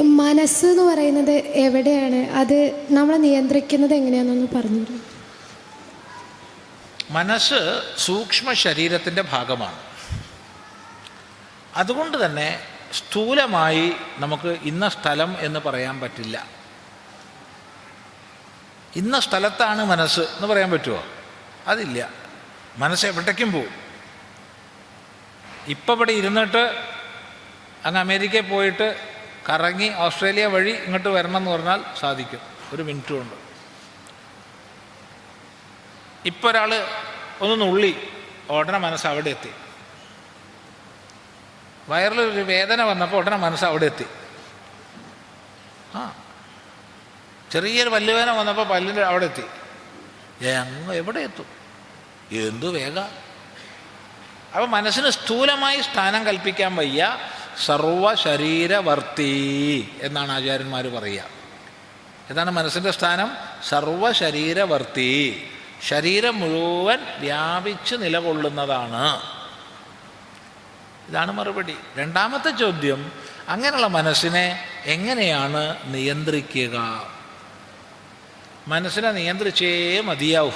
മനസ്സ് എന്ന് പറയുന്നത് എവിടെയാണ്? അത് നമ്മളെ നിയന്ത്രിക്കുന്നത് എങ്ങനെയാണെന്നൊന്ന് പറഞ്ഞു മനസ്സ് സൂക്ഷ്മ ശരീരത്തിന്റെ ഭാഗമാണ്. അതുകൊണ്ട് തന്നെ സ്ഥൂലമായി നമുക്ക് ഇന്ന സ്ഥലം എന്ന് പറയാൻ പറ്റില്ല. ഇന്ന സ്ഥലത്താണ് മനസ്സ് എന്ന് പറയാൻ പറ്റുമോ അതില്ല. മനസ്സ് എവിടേക്കും പോവും ഇപ്പം ഇവിടെ ഇരുന്നിട്ട് അങ്ങ് അമേരിക്കയിൽ പോയിട്ട് കറങ്ങി ഓസ്ട്രേലിയ വഴി ഇങ്ങോട്ട് വരണം എന്ന് പറഞ്ഞാൽ സാധിക്കും. ഒരു മിനിറ്റ് കൊണ്ട് ഇപ്പോൾ ഒരാൾ ഒന്ന് നുള്ളി. ഉടനെ മനസ്സ് അവിടെ എത്തി. വയറിലൊരു വേദന വന്നപ്പോൾ ഉടനെ മനസ്സ് അവിടെ എത്തി. ആ. ചെറിയൊരു പല്ലുവേദന വന്നപ്പോൾ പല്ലിന്റെ അവിടെ എത്തി. അങ്ങ് എവിടെ എത്തും? എന്തു വേഗ. അപ്പം മനസ്സിന് സ്ഥൂലമായി സ്ഥാനം കൽപ്പിക്കാൻ വയ്യ. സർവ ശരീരവർത്തി എന്നാണ് ആചാര്യന്മാർ പറയുക എന്താണ് മനസ്സിന്റെ സ്ഥാനം. സർവ ശരീരവർത്തി ശരീരം മുഴുവൻ വ്യാപിച്ച് നിലകൊള്ളുന്നതാണ്. ഇതാണ് മറുപടി. രണ്ടാമത്തെ ചോദ്യം അങ്ങനെയുള്ള മനസ്സിനെ എങ്ങനെയാണ് നിയന്ത്രിക്കുക? മനസ്സിനെ നിയന്ത്രിച്ചേ മതിയാവൂ.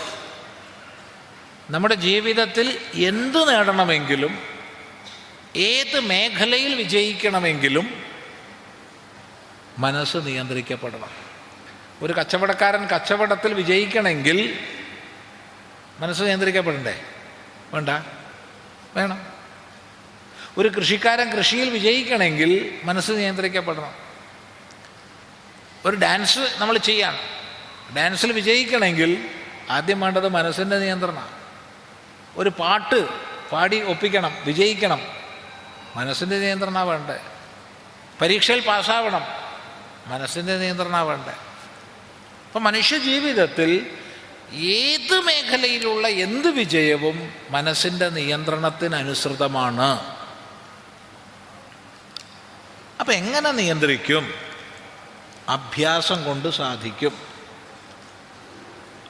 നമ്മുടെ ജീവിതത്തിൽ എന്തു നേടണമെങ്കിലും ഏത് മേഖലയിൽ വിജയിക്കണമെങ്കിലും മനസ്സ് നിയന്ത്രിക്കപ്പെടണം. ഒരു കച്ചവടക്കാരൻ കച്ചവടത്തിൽ വിജയിക്കണമെങ്കിൽ മനസ്സ് നിയന്ത്രിക്കപ്പെടണ്ടേ? വേണ്ട. വേണം. ഒരു കൃഷിക്കാരൻ കൃഷിയിൽ വിജയിക്കണമെങ്കിൽ മനസ്സ് നിയന്ത്രിക്കപ്പെടണം. ഒരു ഡാൻസ് നമ്മൾ ചെയ്യാം ഡാൻസിൽ വിജയിക്കണമെങ്കിൽ ആദ്യം വേണ്ടത് മനസ്സിന്റെ നിയന്ത്രണമാണ് ഒരു പാട്ട് പാടി ഒപ്പിക്കണം വിജയിക്കണം. മനസ്സിന്റെ നിയന്ത്രണ വേണ്ടേ? പരീക്ഷയിൽ പാസ്സാവണം. മനസ്സിന്റെ നിയന്ത്രണ വേണ്ടേ? അപ്പം മനുഷ്യജീവിതത്തിൽ ഏത് മേഖലയിലുള്ള എന്ത് വിജയവും മനസ്സിന്റെ നിയന്ത്രണത്തിനനുസൃതമാണ്. അപ്പം എങ്ങനെ നിയന്ത്രിക്കും? അഭ്യാസം കൊണ്ട് സാധിക്കും.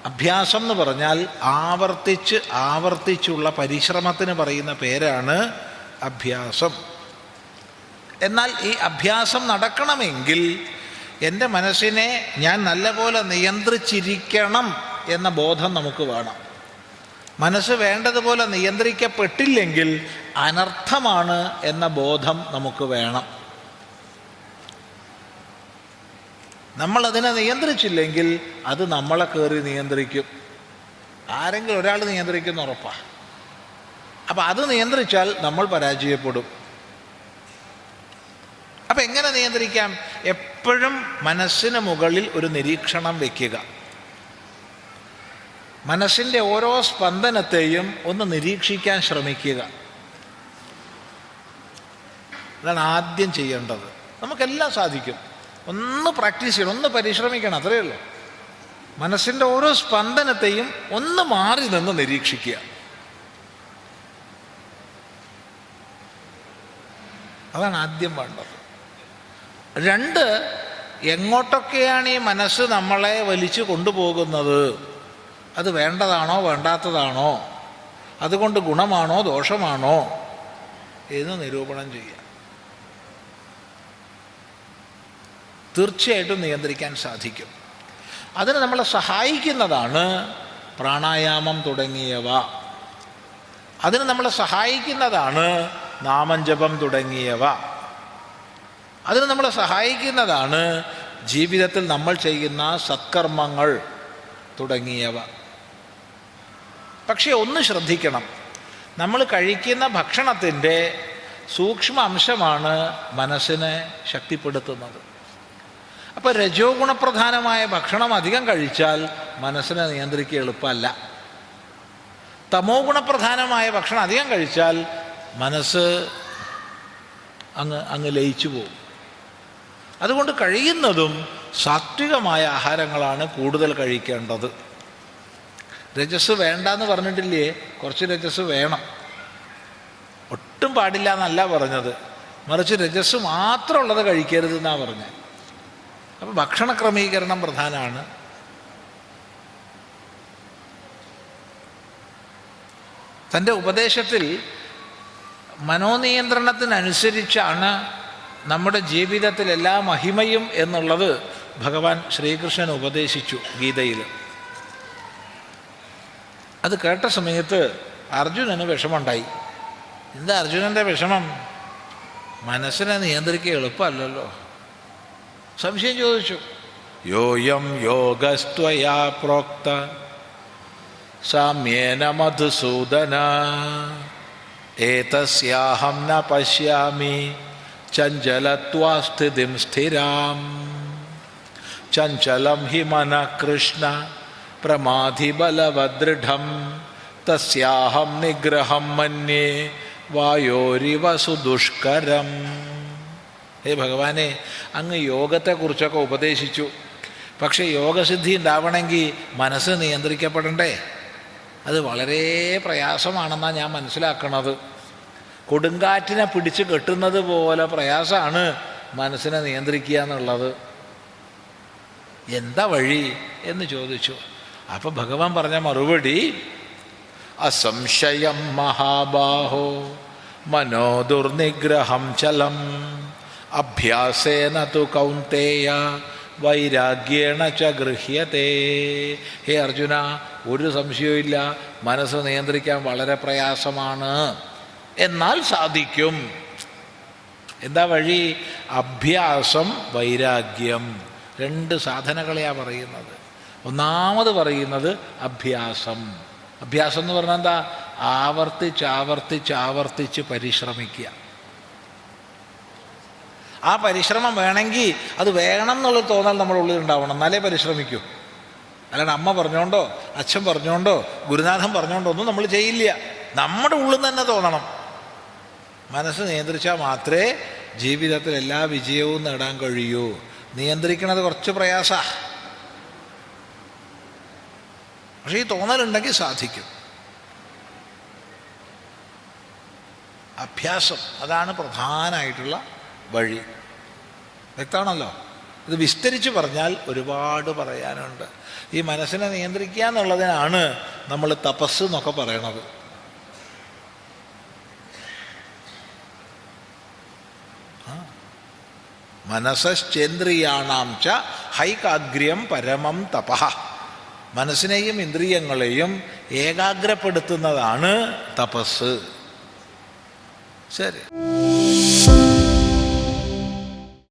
അഭ്യാസം എന്ന് പറഞ്ഞാൽ ആവർത്തിച്ച് ആവർത്തിച്ചുള്ള പരിശ്രമത്തിന് പറയുന്ന പേരാണ് അഭ്യാസം. എന്നാൽ ഈ അഭ്യാസം നടക്കണമെങ്കിൽ എന്റെ മനസ്സിനെ ഞാൻ നല്ലപോലെ നിയന്ത്രിച്ചിരിക്കണം എന്ന ബോധം നമുക്ക് വേണം. മനസ്സ് വേണ്ടതുപോലെ നിയന്ത്രിക്കപ്പെട്ടില്ലെങ്കിൽ അനർത്ഥമാണ് എന്ന ബോധം നമുക്ക് വേണം. നമ്മളതിനെ നിയന്ത്രിച്ചില്ലെങ്കിൽ അത് നമ്മളെ കയറി നിയന്ത്രിക്കും. ആരെങ്കിലും ഒരാൾ നിയന്ത്രിക്കുന്ന ഉറപ്പാണ് അപ്പം അത് നിയന്ത്രിച്ചാൽ നമ്മൾ പരാജയപ്പെടും. അപ്പം എങ്ങനെ നിയന്ത്രിക്കാം? എപ്പോഴും മനസ്സിന് മുകളിൽ ഒരു നിരീക്ഷണം വയ്ക്കുക മനസ്സിന്റെ ഓരോ സ്പന്ദനത്തെയും ഒന്ന് നിരീക്ഷിക്കാൻ ശ്രമിക്കുക. അതാണ് ആദ്യം ചെയ്യേണ്ടത്. നമുക്കെല്ലാം സാധിക്കും. ഒന്ന് പ്രാക്ടീസ് ചെയ്യണം ഒന്ന് പരിശ്രമിക്കണം അത്രയേ ഉള്ളൂ. മനസ്സിന്റെ ഓരോ സ്പന്ദനത്തെയും ഒന്ന് മാറി നിന്ന് നിരീക്ഷിക്കുക. അതാണ് ആദ്യം വേണ്ടത്. രണ്ട് എങ്ങോട്ടൊക്കെയാണ് ഈ മനസ്സ് നമ്മളെ വലിച്ചു കൊണ്ടുപോകുന്നത്? അത് വേണ്ടതാണോ വേണ്ടാത്തതാണോ? അതുകൊണ്ട് ഗുണമാണോ ദോഷമാണോ? എന്ന് നിരൂപണം ചെയ്യുക. തീർച്ചയായിട്ടും നിയന്ത്രിക്കാൻ സാധിക്കും. അതിന് നമ്മളെ സഹായിക്കുന്നതാണ് പ്രാണായാമം തുടങ്ങിയവ. അതിന് നമ്മളെ സഹായിക്കുന്നതാണ് നാമജപം തുടങ്ങിയവ. അതിന് നമ്മളെ സഹായിക്കുന്നതാണ് ജീവിതത്തിൽ നമ്മൾ ചെയ്യുന്ന സത്കർമ്മങ്ങൾ തുടങ്ങിയവ. പക്ഷേ ഒന്ന് ശ്രദ്ധിക്കണം. നമ്മൾ കഴിക്കുന്ന ഭക്ഷണത്തിന്റെ സൂക്ഷ്മ അംശമാണ് മനസ്സിനെ ശക്തിപ്പെടുത്തുന്നത്. അപ്പോൾ രജോ ഗുണപ്രധാനമായ ഭക്ഷണം അധികം കഴിച്ചാൽ മനസ്സിനെ നിയന്ത്രിക്കുക എളുപ്പമല്ല. തമോ ഗുണപ്രധാനമായ ഭക്ഷണം അധികം കഴിച്ചാൽ മനസ്സ് അങ്ങ് അങ്ങ് ലയിച്ചു പോകും. അതുകൊണ്ട് കഴിയുന്നതും സാത്വികമായ ആഹാരങ്ങളാണ് കൂടുതൽ കഴിക്കേണ്ടത്. രജസ് വേണ്ട എന്ന് പറഞ്ഞിട്ടില്ലേ? കുറച്ച് രജസ് വേണം. ഒട്ടും പാടില്ല എന്നല്ല പറഞ്ഞത്. മറിച്ച് രജസ് മാത്രമുള്ളത് കഴിക്കരുത് എന്നാണ് പറഞ്ഞത്. അപ്പോൾ ഭക്ഷണ ക്രമീകരണം പ്രധാനമാണ് തന്റെ ഉപദേശത്തിൽ മനോനിയന്ത്രണത്തിനനുസരിച്ചാണ് നമ്മുടെ ജീവിതത്തിൽ എല്ലാ മഹിമയും എന്നുള്ളത് ഭഗവാൻ ശ്രീകൃഷ്ണൻ ഉപദേശിച്ചു ഗീതയിൽ. അത് കേട്ട സമയത്ത് അർജുനന് വിഷമമുണ്ടായി. എന്താ അർജുനന്റെ വിഷമം? മനസ്സിനെ നിയന്ത്രിക്കുക എളുപ്പമല്ലല്ലോ. സംശയം ചോദിച്ചു. യോയം യോഗസ്ത്വയാ പ്രോക്ത. സാമ്യേന മധുസൂദന. ഏതസ്യാഹം ന പശ്യാമി ചഞ്ചലത്വാസ്ഥിതിം സ്ഥിരാം ചഞ്ചലം ഹി മന കൃഷ്ണ പ്രമാധിബലവദൃഢം തസ്യാഹം നിഗ്രഹം മന്യേ വായോരിവ സുദുഷ്കരം ഹേ ഭഗവാനെ അങ്ങ് യോഗത്തെക്കുറിച്ചൊക്കെ ഉപദേശിച്ചു. പക്ഷേ യോഗസിദ്ധി ഉണ്ടാവണമെങ്കിൽ മനസ്സ് നിയന്ത്രിക്കപ്പെടണ്ടേ? അത് വളരെ പ്രയാസമാണെന്നാണ് ഞാൻ മനസ്സിലാക്കണത്. കൊടുങ്കാറ്റിനെ പിടിച്ച് കെട്ടുന്നത് പോലെ പ്രയാസമാണ് മനസ്സിനെ നിയന്ത്രിക്കുക എന്നുള്ളത്. എന്താ വഴി എന്ന് ചോദിച്ചു. അപ്പം ഭഗവാൻ പറഞ്ഞ മറുപടി അസംശയം മഹാബാഹോ മനോ ദുർനിഗ്രഹം ചലം അഭ്യാസേന തു കൗന്തേയ വൈരാഗ്യേണ ച ഗൃഹ്യത്തെ. ഹേ അർജുന ഒരു സംശയവുമില്ല മനസ്സ് നിയന്ത്രിക്കാൻ വളരെ പ്രയാസമാണ്. എന്നാൽ സാധിക്കും. എന്താ വഴി? അഭ്യാസം വൈരാഗ്യം. രണ്ട് സാധനകളെയാണ് പറയുന്നത്. ഒന്നാമത് പറയുന്നത് അഭ്യാസം. അഭ്യാസം എന്ന് പറഞ്ഞാൽ എന്താ? ആവർത്തിച്ച് ആവർത്തിച്ച് ആവർത്തിച്ച് പരിശ്രമിക്കുക. ആ പരിശ്രമം വേണമെങ്കിൽ അത് വേണം എന്നുള്ള തോന്നൽ നമ്മുടെ ഉള്ളിൽ ഉണ്ടാവണം. എന്നാലേ പരിശ്രമിക്കൂ. അല്ലാണ്ട് അമ്മ പറഞ്ഞോണ്ടോ അച്ഛൻ പറഞ്ഞോണ്ടോ ഗുരുനാഥൻ പറഞ്ഞോണ്ടോ ഒന്നും നമ്മൾ ചെയ്യില്ല. നമ്മുടെ ഉള്ളിൽ തന്നെ തോന്നണം. മനസ്സ് നിയന്ത്രിച്ചാൽ മാത്രമേ ജീവിതത്തിൽ എല്ലാ വിജയവും നേടാൻ കഴിയൂ. നിയന്ത്രിക്കണത് കുറച്ച് പ്രയാസ. പക്ഷേ ഈ തോന്നലുണ്ടെങ്കിൽ സാധിക്കും. അഭ്യാസം അതാണ് പ്രധാനമായിട്ടുള്ള വഴി. വ്യക്തമാണല്ലോ? ഇത് വിസ്തരിച്ച് പറഞ്ഞാൽ ഒരുപാട് പറയാനുണ്ട്. ഈ മനസ്സിനെ നിയന്ത്രിക്കുക എന്നുള്ളതിനാണ് നമ്മൾ തപസ് എന്നൊക്കെ പറയണത്. മനസ്സേന്ദ്രിയാണാം ച ഹൈകാഗ്ര്യം പരമം തപ. മനസ്സിനെയും ഇന്ദ്രിയങ്ങളെയും ഏകാഗ്രപ്പെടുത്തുന്നതാണ് തപസ്. ശരി.